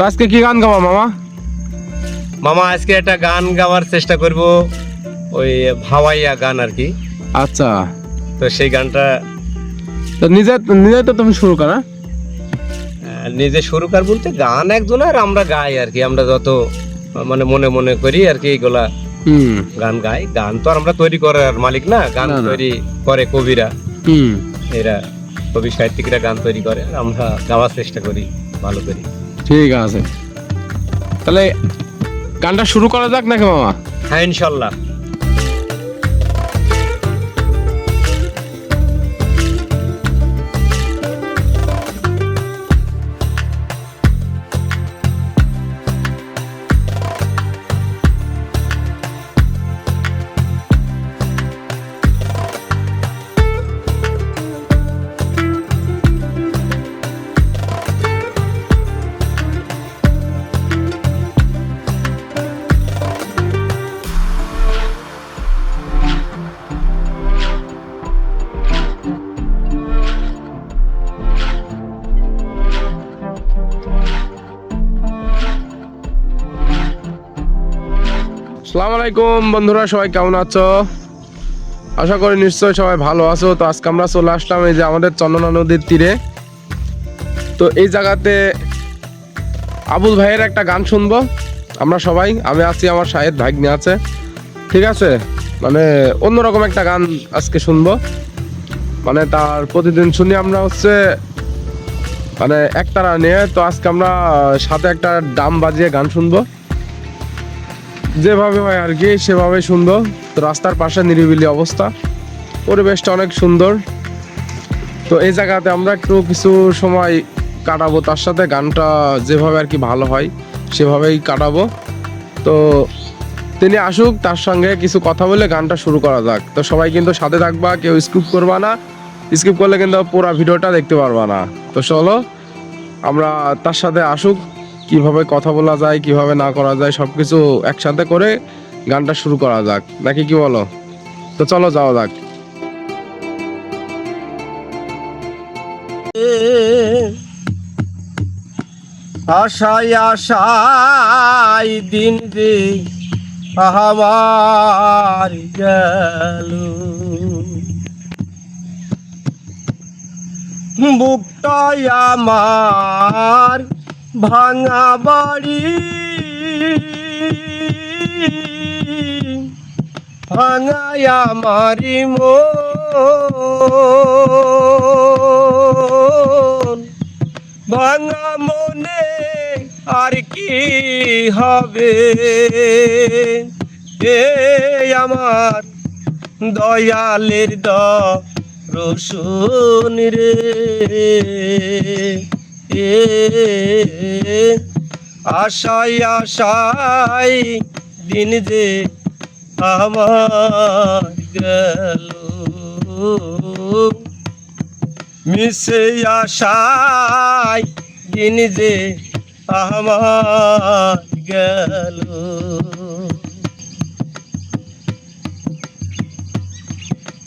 তো আজকে কি গান গাওয়া মামা? মামা আজকে একটা গান গাওয়ার চেষ্টা করব ওই ভাওয়াইয়া গান আর কি। আচ্ছা। তো সেই গানটা তো নিজে নিজে তো তুমি শুরু করো হ্যাঁ? নিজে শুরু কর বলতে গান একজন আর আমরা গাই আর কি আমরা যত মানে মনে মনে করি আর কি এইগুলা হুম। গান গাই। গান তো আর আমরা তৈরি করার মালিক না গান। তৈরি করে কবিরা। হুম। এরা কবি সাহিত্যিকরা গান তৈরি করে আমরা গাওয়ার চেষ্টা করি ভালো করি। ঠিক আছে। তাহলে গানটা শুরু করা যাক নাকি মামা? হ্যাঁ ইনশাল্লাহ। আলাইকুম, বন্ধুরা সবাই কেমন আছো? আশা করি নিশ্চয়ই সবাই ভালো আছো। তো আজকে আমরা চলে আসলাম এই যে আমাদের চন্দনা নদীর তীরে। তো এই জায়গাতে আবুল ভাইয়ের একটা গান শুনব। আমরা সবাই, আমি আছি, আমার শাহেদ ভাগ্নে আছে। ঠিক আছে? মানে অন্যরকম একটা গান আজকে শুনব। মানে তার প্রতিদিন শুনি আমরা হচ্ছে মানে একতারা নিয়ে। তো আজকে আমরা সাথে একটা ডাম বাজিয়ে গান শুনব। যেভাবে হয় আর কি, সেভাবে সুন্দর। তো রাস্তার পাশে নিরিবিলি অবস্থা। পরিবেশটা অনেক সুন্দর। তো এই জায়গাতে আমরা একটু কিছু সময় কাটাবো। তার সাথে গানটা যেভাবে আর কি ভালো হয়, সেভাবেই কাটাবো। তো তিনি আসুক, তার সঙ্গে কিছু কথা বলে গানটা শুরু করা যাক। তো সবাই কিন্তু সাথে থাকবা, কেউ স্কিপ করবা না। স্কিপ করলে কিন্তু পুরো ভিডিওটা দেখতে পারবা না। তো চলো, আমরা তার সাথে আসুক। কীভাবে কথা বলা যায়, কীভাবে না করা যায়, সবকিছু একসাথে করে গানটা শুরু করা যাক। নাকি কি বলো? তো চলো যাওয়া যাক। আশায় আশায় দিন যে আমার গেল। বুকটাই আমার ভাঙা বাড়ি। ভাঙাই আমারি মন। ভাঙা মনে আর কি হবে? এ আমার দয়ালের দ রসুন রে। এ আশায় আশায় দিন যে আমার গেল। মিশে আশায় দিন যে আমার গেল।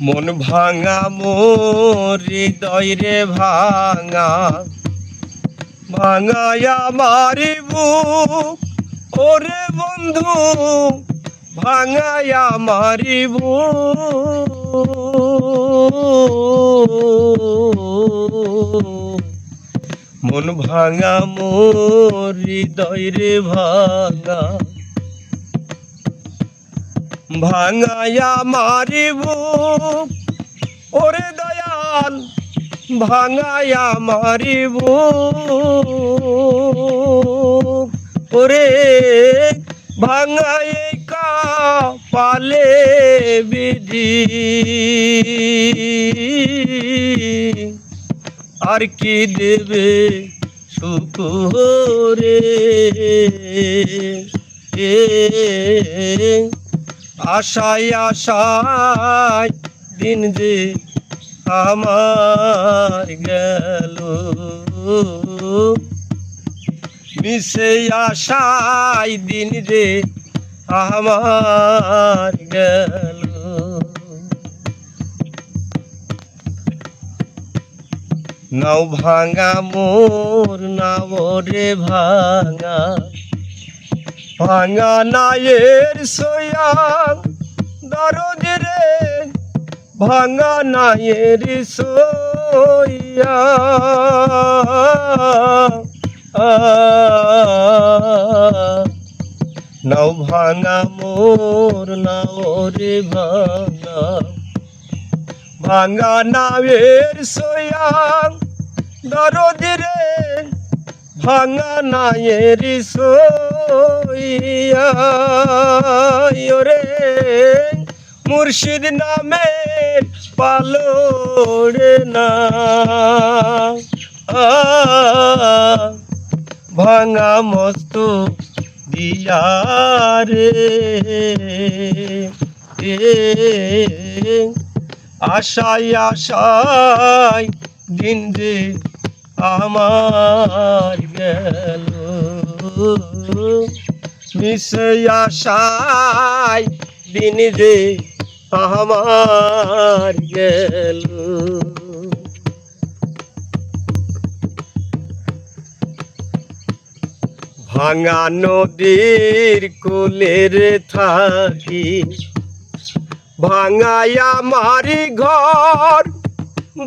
মন ভাঙা, মোর হৃদয় রে ভাঙা ভাঙায়া মারিবু। ওরে বন্ধু, ভাঙায়া মারিবু। মন ভাঙা মোর হৃদয় রে ভাঙা। ভাঙায়া মারিব। ওরে দয়াল ভাঙায়া মারিব। ওরে, ভাঙায় পালে বিধি। আর কি দেবে শুকুরে? এ, আশায় আশায় দিন যে আমার গেল। মিশে আশায় দিন যে আমার গেল। নাও ভাঙা মোর, নাও রে ভাঙা। ভাঙা নায়ের সোয়া দরদ রে ভাঙা নায়ের সোয়া নাও ভাঙা মোর, নাও রে ভাঙা। ভাঙা নায়ের সোয়া দরদ রে। ভাঙা নায়ের সোয়া রে, মুর্শিদ নামে পালোড়ে না। আ, ভাঙা মস্ত দিয়া রে। আশায় আশায় দিন রে আমার গেল। মিশে আশায় দিন রে আমার গেল। ভাঙা নদীর কোলের থাকি ভাঙায়া মারি ঘর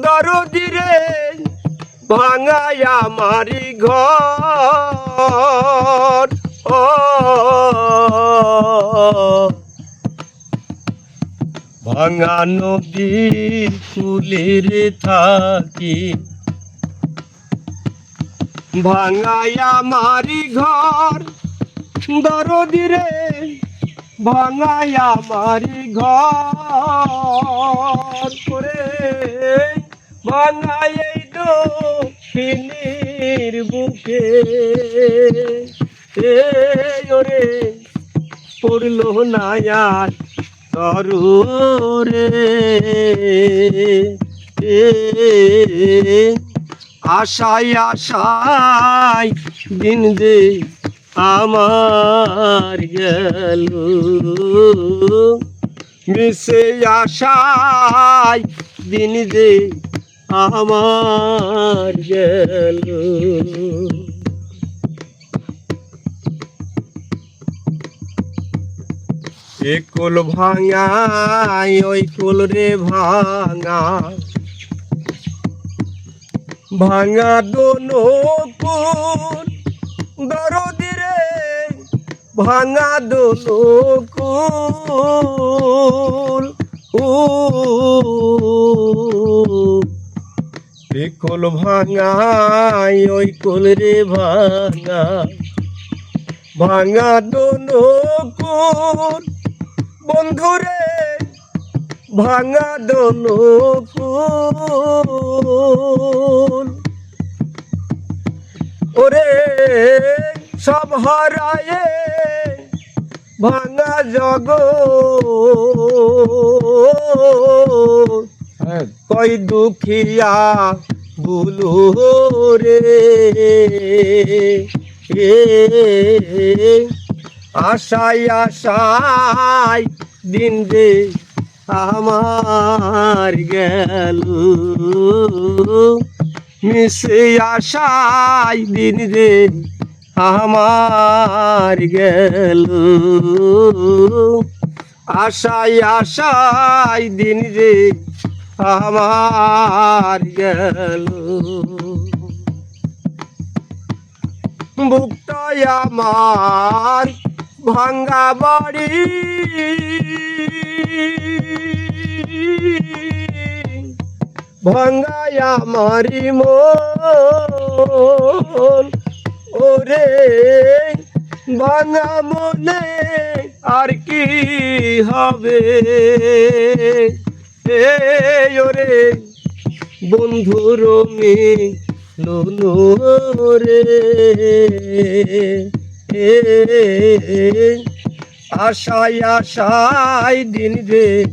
দরদিরে ভাঙায়া মারি ঘর। ও ভাঙা নদীর কুলের থাকি। ভাঙায়া মারি ঘর দরদিরে ভাঙায়া মারি ঘর করে। ভাঙাই দক্ষিণীর বুকে। এ ওরে, পড়ল না তরুরে। এ আশায় আশায় দিন দে আমার গেল। মিশে আশায় দিন দে আমার গেল। এ কোল ভাঙাই ওই কুল রে ভাঙা। ভাঙা দোনো দরদি রে। ভাঙা দোনো কুল ও এ ভাঙাই ওই কুল রে ভাঙা। ভাঙা দোনো কুল বন্ধুরে ভাঙা দোনো ফুল। ওরে সব হারায়ে ভাঙা জগ হ্যাঁ। কই দুখিয়া বুলু রে। আশায় আশায় দিন রে আমার গেল। মিশে আশায় দিন রে আমার গেল। আশায় আশায় দিন রে আমার গেল। বুকটাই আমার ভাঙ্গা বাড়ি। ভাঙ্গাই আমারি মন। ওরে ভাঙা মনে আর কি হবে? ওরে বন্ধুর মে লোনো রে। আশায় আশায় দিন রে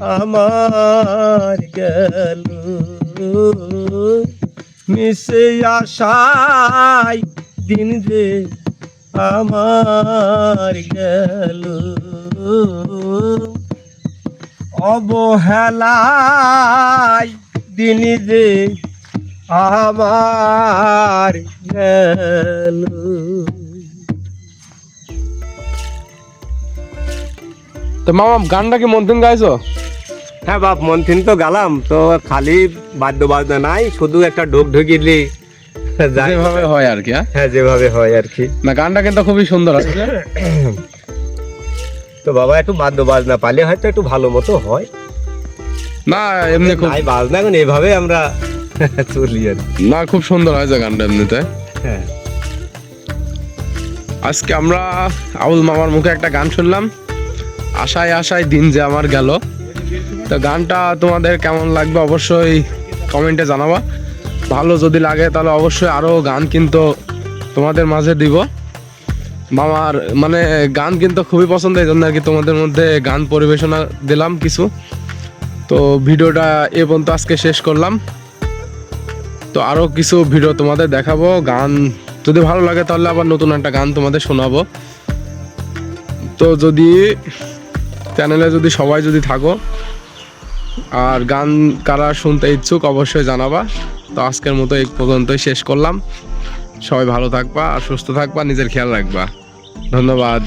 আমার গেল। মিশে আশায় দিন রে আমার গেল। অবহেলায় দিন রে আমার গেল। তো মামা গানটা কি মন থেকে গাইছো? হ্যাঁ বাপ মন্থিন তো গেলাম তো খালি বাদ্য বাজনা নাই শুধু একটা ডোক ঢুকিলি। যাই যেভাবে হয় আর কি হ্যাঁ? হ্যাঁ যেভাবে হয় আর কি। না গানটা কিন্তু খুবই সুন্দর আছে। তো বাবা একটু বাদ্য বাজনা পালে হয়তো একটু ভালো মতো হয়। না এমনি খুব নাই বাজনা এখন এভাবে আমরা চলি আর না খুব সুন্দর হয়েছে গানটা এমনিতে। হ্যাঁ। আজকে আমরা আউল মামার মুখে একটা গান শুনলাম। আশায় আশায় দিন যে আমার গেল। তো গানটা তোমাদের কেমন লাগবে অবশ্যই কমেন্টে জানাবা। ভালো যদি লাগে তাহলে অবশ্যই আরও গান কিন্তু তোমাদের মাঝে দিব। মামার মানে গান কিন্তু খুবই পছন্দ, এই জন্য আর কি তোমাদের মধ্যে গান পরিবেশনা দিলাম কিছু। তো ভিডিওটা এ পর্যন্ত আজকে শেষ করলাম। তো আরও কিছু ভিডিও তোমাদের দেখাবো, গান যদি ভালো লাগে তাহলে আবার নতুন একটা গান তোমাদের শোনাবো। তো যদি চ্যানেলে যদি সবাই যদি থাকো আর গান কারা শুনতে ইচ্ছুক অবশ্যই জানাবা। তো আজকের মতো এই পর্যন্তই শেষ করলাম। সবাই ভালো থাকবা আর সুস্থ থাকবা, নিজের খেয়াল রাখবা। ধন্যবাদ।